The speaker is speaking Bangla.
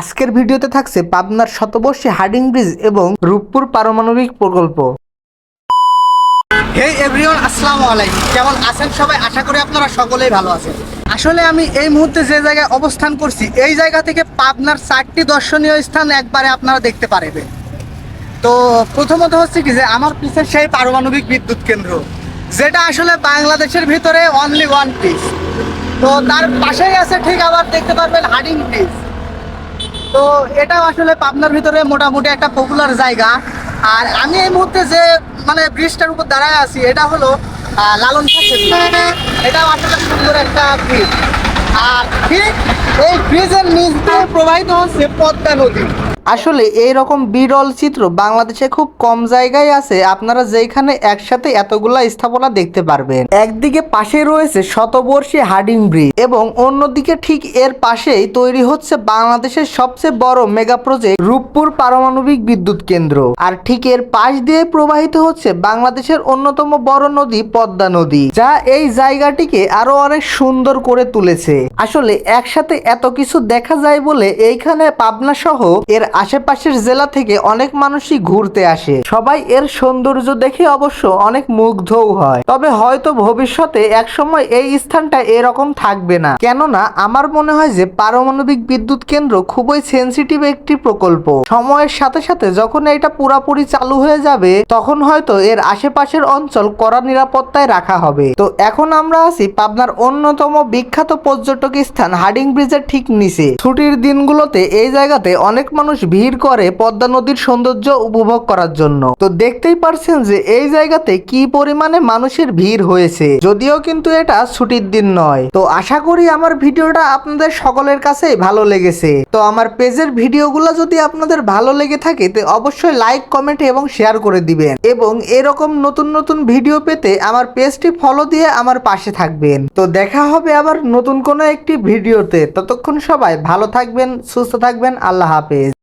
আজকের ভিডিওতে থাকছে পাবনার শতবর্ষী হার্ডিং ব্রিজ এবং রূপপুর পারমাণবিক প্রকল্প। হে এভরিওয়ান আসসালামু আলাইকুম। কেমন আছেন সবাই? আশা করি আপনারা সকলেই ভালো আছেন। আসলে আমি এই মুহূর্তে যে জায়গায় অবস্থান করছি, এই জায়গা থেকে পাবনার চারটি দর্শনীয় স্থান একবারে আপনারা দেখতে পারবেন। তো প্রথমত হচ্ছে কি যে, আমার পিছে সেই পারমাণবিক বিদ্যুৎ কেন্দ্র, যেটা আসলে বাংলাদেশের ভিতরে অনলি ওয়ান পিস তো তার পাশেই আছে ঠিক আবার দেখতে পারবেন হার্ডিং ব্রিজ। তো এটাও আসলে পাবনার ভিতরে মোটামুটি একটা পপুলার জায়গা। আর আমি এই মুহূর্তে যে মানে ব্রিজটার উপর দাঁড়ায় আছি, এটা হলো লালন এটাও আসলে সুন্দর একটা ব্রিজ আর ঠিক এই ব্রিজের নিচ দিয়ে প্রবাহিত হচ্ছে পদ্মা নদী। আসলে এই রকম বিরল চিত্র বাংলাদেশে খুব কম জায়গায় আছে। আপনারা যেখানে একসাথে এতগুলা স্থাপনা দেখতে পারবেন। একদিকে পাশে রয়েছে শতবর্ষী হার্ডিং ব্রিজ এবং অন্যদিকে ঠিক এর পাশেই তৈরি হচ্ছে বাংলাদেশের সবচেয়ে বড় মেগা প্রজেক্ট রূপপুর পারমাণবিক বিদ্যুৎ কেন্দ্র। আর ঠিক এর পাশ দিয়ে প্রবাহিত হচ্ছে বাংলাদেশের অন্যতম বড় নদী পদ্মা নদী, যা এই জায়গাটিকে আরও অনেক সুন্দর করে তুলেছে। আসলে একসাথে এত কিছু দেখা যায় বলে এইখানে পাবনা সহ এর আশেপাশের জেলা থেকে অনেক মানুষই ঘুরতে আসে। সবাই এর সৌন্দর্য দেখে অবশ্য অনেক মুগ্ধও হয়। তবে হয়তো ভবিষ্যতে একসময় এই স্থানটা এরকম থাকবে না। কেননা, আমার মনে হয় যে পারমাণবিক বিদ্যুৎ কেন্দ্র খুবই সেনসিটিভ একটি প্রকল্প। সময়ের সাথে সাথে যখন এটা পুরাপুরি চালু হয়ে যাবে, তখন হয়তো এর আশেপাশের অঞ্চল কড়া নিরাপত্তায় রাখা হবে। তো এখন আমরা আছি পাবনার অন্যতম বিখ্যাত পর্যটক স্থান হার্ডিং ব্রিজের ঠিক নিচে। ছুটির দিনগুলোতে এই জায়গাতে অনেক মানুষ ভিড় করে পদ্মা নদীর সৌন্দর্য উপভোগ করার জন্য। তো দেখতেই পারছেন যে এই জায়গাতে কি পরিমাণে মানুষের ভিড় হয়েছে, যদিও কিন্তু এটা ছুটির দিন নয়। তো আশা করি আমার ভিডিওটা আপনাদের সকলের কাছেই ভালো লেগেছে। তো আমার পেজের ভিডিওগুলো যদি আপনাদের ভালো লেগে থাকে, তো অবশ্যই লাইক, কমেন্ট এবং শেয়ার করে দিবেন। এবং এরকম নতুন নতুন ভিডিও পেতে আমার পেজটি ফলো দিয়ে আমার পাশে থাকবেন। তো দেখা হবে আবার নতুন কোনো একটি ভিডিওতে। ততক্ষণ সবাই ভালো থাকবেন, সুস্থ থাকবেন, আল্লাহ হাফেজ।